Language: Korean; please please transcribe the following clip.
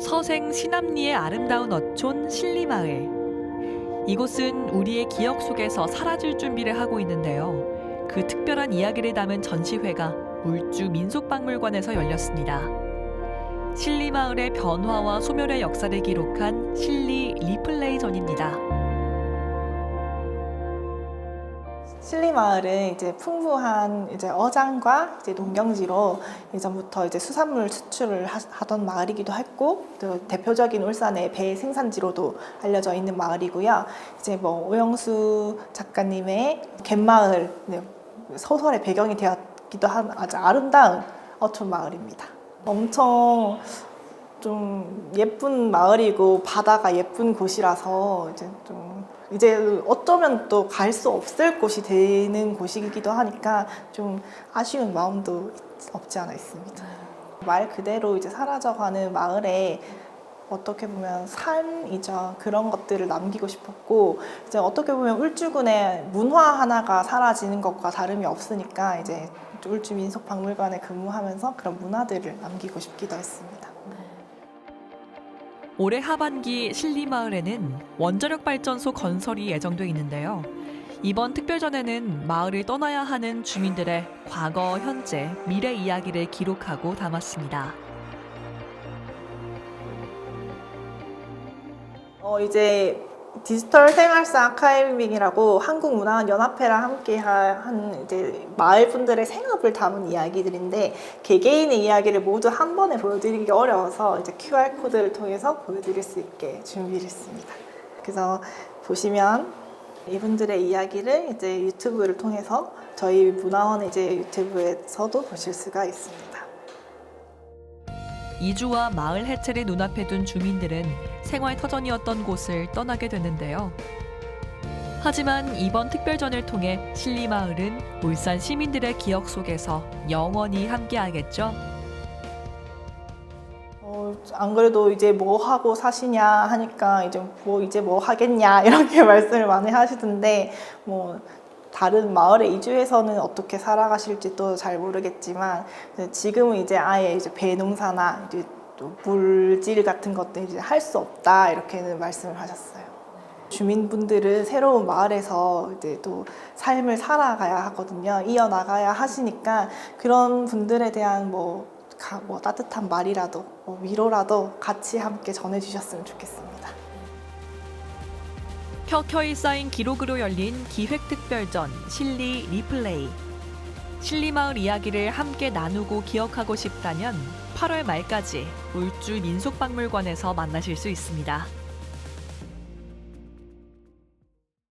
서생 신암리의 아름다운 어촌 신리마을. 이곳은 우리의 기억 속에서 사라질 준비를 하고 있는데요. 그 특별한 이야기를 담은 전시회가 울주 민속박물관에서 열렸습니다. 신리마을의 변화와 소멸의 역사를 기록한 신리 리플레이전입니다. 신리마을은 이제 풍부한 이제 어장과 이제 농경지로 예전부터 이제 수산물 수출을 하- 하던 마을이기도 했고 또 대표적인 울산의 배 생산지로도 알려져 있는 마을이고요. 이제 뭐 오영수 작가님의 갯마을 네, 소설의 배경이 되었기도 한 아주 아름다운 어촌 마을입니다. 엄청 좀 예쁜 마을이고 바다가 예쁜 곳이라서 이제 좀 이제 어쩌면 또 갈 수 없을 곳이 되는 곳이기도 하니까 좀 아쉬운 마음도 없지 않아 있습니다. 말 그대로 이제 사라져가는 마을에 어떻게 보면 삶이죠. 그런 것들을 남기고 싶었고 이제 어떻게 보면 울주군의 문화 하나가 사라지는 것과 다름이 없으니까 이제 울주 민속박물관에 근무하면서 그런 문화들을 남기고 싶기도 했습니다. 올해 하반기 신리마을에는 원자력 발전소 건설이 예정돼 있는데요. 이번 특별전에는 마을을 떠나야 하는 주민들의 과거, 현재, 미래 이야기를 기록하고 담았습니다. 어 이제 디지털 생활사 아카이빙이라고 한국문화연합회랑 함께 하- 한 이제 마을 분들의 생업을 담은 이야기들인데 개개인의 이야기를 모두 한 번에 보여드리기 어려워서 이제 QR 코드를 통해서 보여드릴 수 있게 준비를 했습니다. 그래서 보시면 이분들의 이야기를 이제 유튜브를 통해서 저희 문화원 이제 유튜브에서도 보실 수가 있습니다. 이주와 마을 해체를 눈앞에 둔 주민들은 생활 터전이었던 곳을 떠나게 되는데요. 하지만 이번 특별전을 통해 신리마을은 울산 시민들의 기억 속에서 영원히 함께하겠죠. 어, 안 그래도 이제 뭐 하고 사시냐 하니까 이제 뭐 이제 뭐 하겠냐 이렇게 말씀을 많이 하시던데 뭐 다른 마을에 이주해서는 어떻게 살아가실지 또 잘 모르겠지만 지금은 이제 아예 이제 배농사나 이제 또 물질 같은 것들 이제 할 수 없다 이렇게는 말씀을 하셨어요. 주민분들은 새로운 마을에서 이제 또 삶을 살아가야 하거든요. 이어나가야 하시니까 그런 분들에 대한 뭐, 가- 뭐 따뜻한 말이라도 뭐 위로라도 같이 함께 전해주셨으면 좋겠습니다. 켜켜이 쌓인 기록으로 열린 기획특별전 실리 리플레이. 실리마을 이야기를 함께 나누고 기억하고 싶다면 8월 말까지 울주 민속박물관에서 만나실 수 있습니다.